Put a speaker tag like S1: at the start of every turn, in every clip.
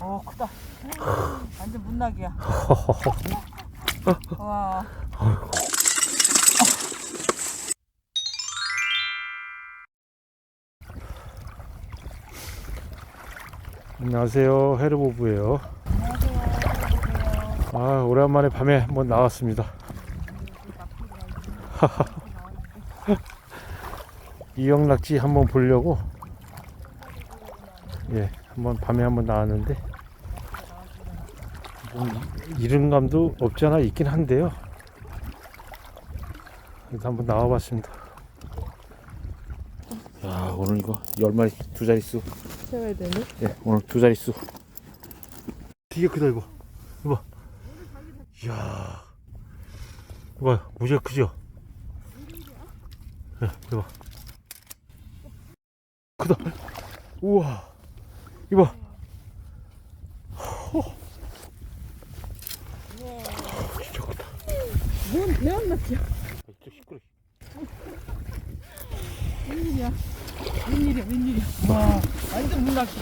S1: 어 크다. 완전 문낙이야. 와.
S2: 안녕하세요 헤르보부예요 아 오랜만에 밤에 한번 나왔습니다 이영낙지 한번 보려고 예 한번 밤에 한번 나왔는데 뭐 이름감도 없지 않아 있긴 한데요 그래서 한번 나와봤습니다 야 오늘 이거 열 마리 두 자릿수
S1: 세워야 되네.
S2: 예, 오늘 두 자릿수. 되게 크다 이거. 이거. 이야. 이거 무지개 크죠? 예, 이거. 크다. 우와. 이봐. 허. 진짜 크다.
S1: 뭔 대왕낙지야?
S2: 진짜 시끄러.
S1: 웬일이야? 웬일이야? 웬일이야? 와, 완전 문낙지.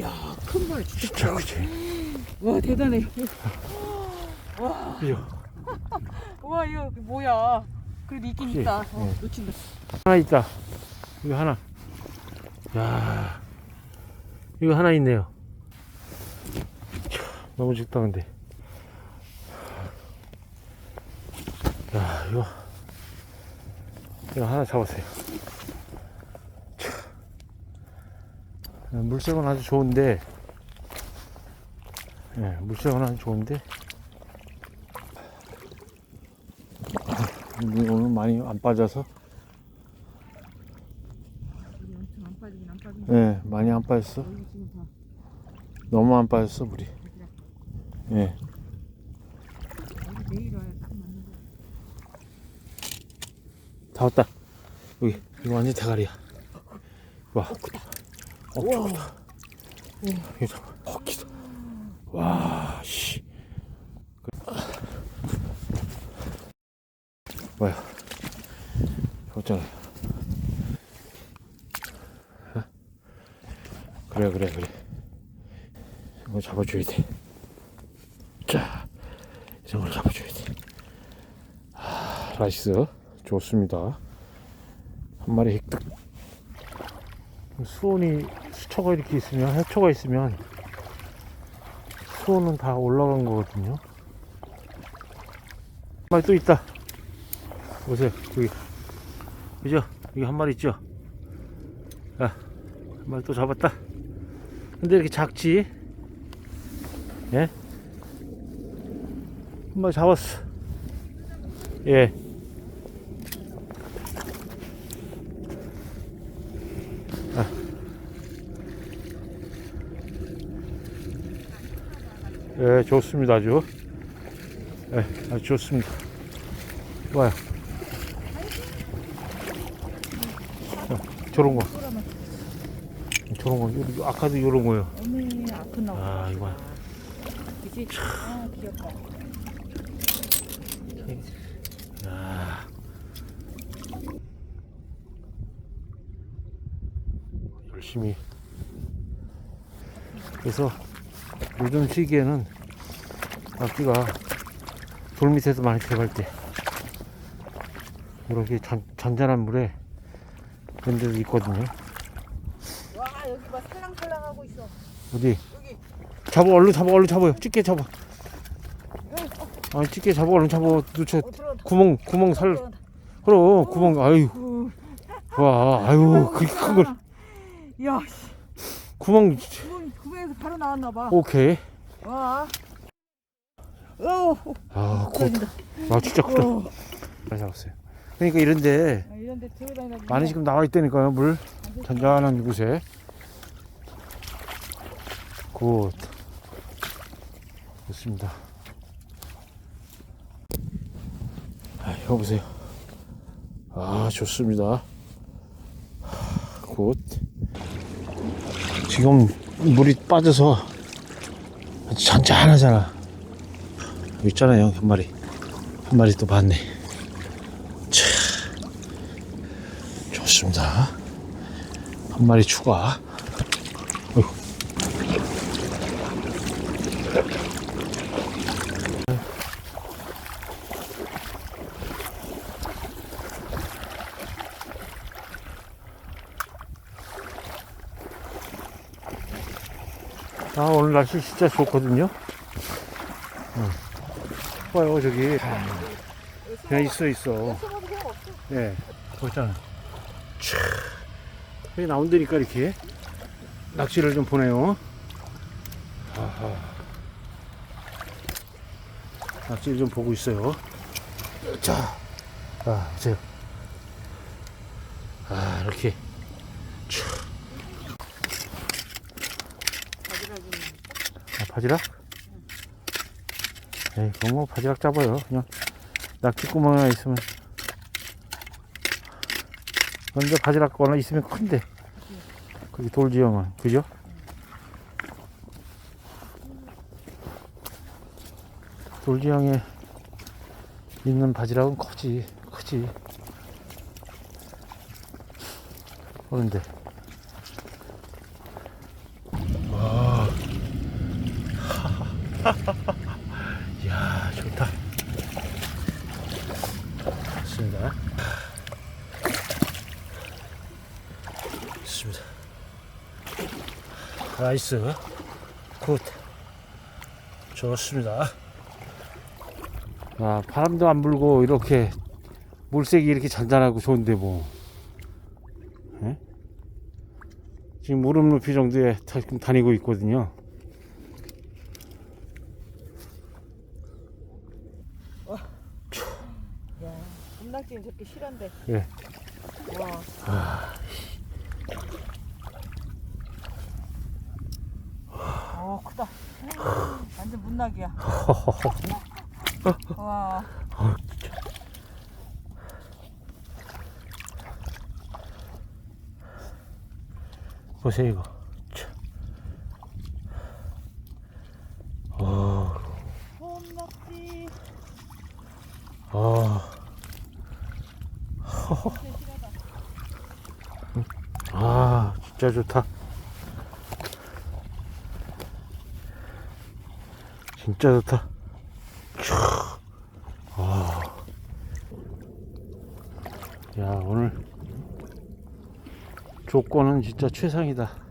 S1: 야, 큰말 진짜.
S2: 진짜 크지.
S1: 와, 대단해.
S2: 그죠?
S1: 와, 이거 뭐야? 그래도 있긴
S2: 그치?
S1: 있다. 어,
S2: 응.
S1: 놓친다.
S2: 하나 있다. 이거 하나. 야, 이거 하나 있네요. 참, 너무 적다 근데. 야, 이거 이거 하나 잡았어요. 참. 물색은 아주 좋은데, 예, 물색은 아주 좋은데. 근데 오늘 많이 안 빠져서
S1: 안 빠지긴 안 빠지긴.
S2: 예, 많이 안 빠졌어. 너무 안 빠졌어, 물이. 예. 다 왔다. 여기, 이거 완전 대가리야. 와. 어. 크다. 이거 잠깐. 어, 기다. 와, 씨. 뭐야. 어쩌네. 그래, 그래, 그래. 이거 잡아줘야 돼. 자, 이런 걸 잡아줘야 돼. 아, 라이스. 좋습니다. 한 마리 획득. 수온이 수초가 이렇게 있으면 해초가 있으면 수온은 다 올라간 거거든요. 한 마리 또 있다. 보세요, 여기. 그죠? 여기 한 마리 있죠? 야, 한 마리 또 잡았다. 근데 이렇게 작지? 예? 한 마리 잡았어. 예. 예, 좋습니다, 아주. 예, 아주 좋습니다. 좋아요. 어, 저런 거. 저런 거, 요- 아까도 요런 거요.
S1: 어머니 아픈 나와.
S2: 아, 이거.
S1: 그지? 아, 귀엽다.
S2: 야. 열심히. 그래서 요즘 시기에는 낙지가 돌 밑에서 많이 들어갈 때 이렇게 잔, 잔잔한 물에 그런 데도 있거든요.
S1: 와, 여기 막 살랑살랑하고 있 어.
S2: 어디? 잡아, 얼른 잡아, 얼른 잡아요. 집게 잡아. 아니, 집게 잡아, 얼른 잡아. 너저
S1: 어.
S2: 구멍, 구멍 살,
S1: 들어온다.
S2: 그럼, 구멍, 아유,
S1: 우,
S2: 와, 아유, 그렇게 큰 걸.
S1: 야, 씨.
S2: 구멍,
S1: 구멍, 구멍에서 바로 나왔나 봐.
S2: 오케이.
S1: 와. 어,
S2: 아. 아, 진짜 크다.
S1: 어.
S2: 잘 잡았어요. 그러니까 이런데
S1: 아, 이런 데
S2: 많이 지금 나와 있다니까요, 물. 잔잔한 이곳에. 굿. 좋습니다. 아, 이거 보세요. 아, 좋습니다. 하, 굿. 지금 물이 빠져서 잔잔하잖아. 있잖아요, 한 마리. 한 마리 또 봤네. 차. 좋습니다. 한 마리 추가. 아 오늘 날씨 진짜 좋거든요. 어. 봐요 저기 그냥 있어 있어. 예, 보잖아. 촤. 여기 나온다니까 이렇게 낚시를 좀 보내요. 아하. 낚시를 좀 보고 있어요. 자, 아 보세요. 아 이렇게 바지락? 에이, 그거 뭐 바지락 잡아요. 그냥 낙지구멍에 있으면. 먼저 바지락 거나 있으면 큰데. 거기 돌지형은. 그죠? 돌지형에 있는 바지락은 커지. 크지. 그런데. 이야 좋다. 좋습니다. 좋습니다. 나이스 굿. 좋습니다. 아 바람도 안 불고 이렇게 물색이 이렇게 잔잔하고 좋은데 뭐. 예? 지금 무릎 높이 정도에 다- 지금 다니고 있거든요
S1: 야, 저렇게 실한데.
S2: 예.
S1: 와. 어, 크다. 완전 문낙이야. 와.
S2: 보세요 이거 참. 어,
S1: 홈낙지.
S2: 아, 아, 진짜 좋다. 진짜 좋다. 촤. 아, 야 오늘 조건은 진짜 최상이다.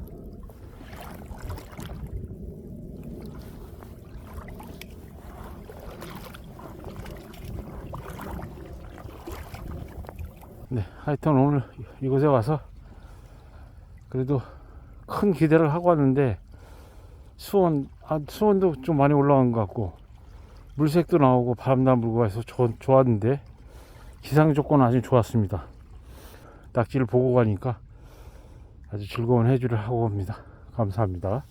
S2: 네, 하여튼 오늘 이곳에 와서 그래도 큰 기대를 하고 왔는데 수온, 아, 수온도 좀 많이 올라간 것 같고 물색도 나오고 바람도 안 불고 해서 좋, 좋았는데 기상 조건은 아주 좋았습니다. 낙지를 보고 가니까 아주 즐거운 해주를 하고 옵니다. 감사합니다.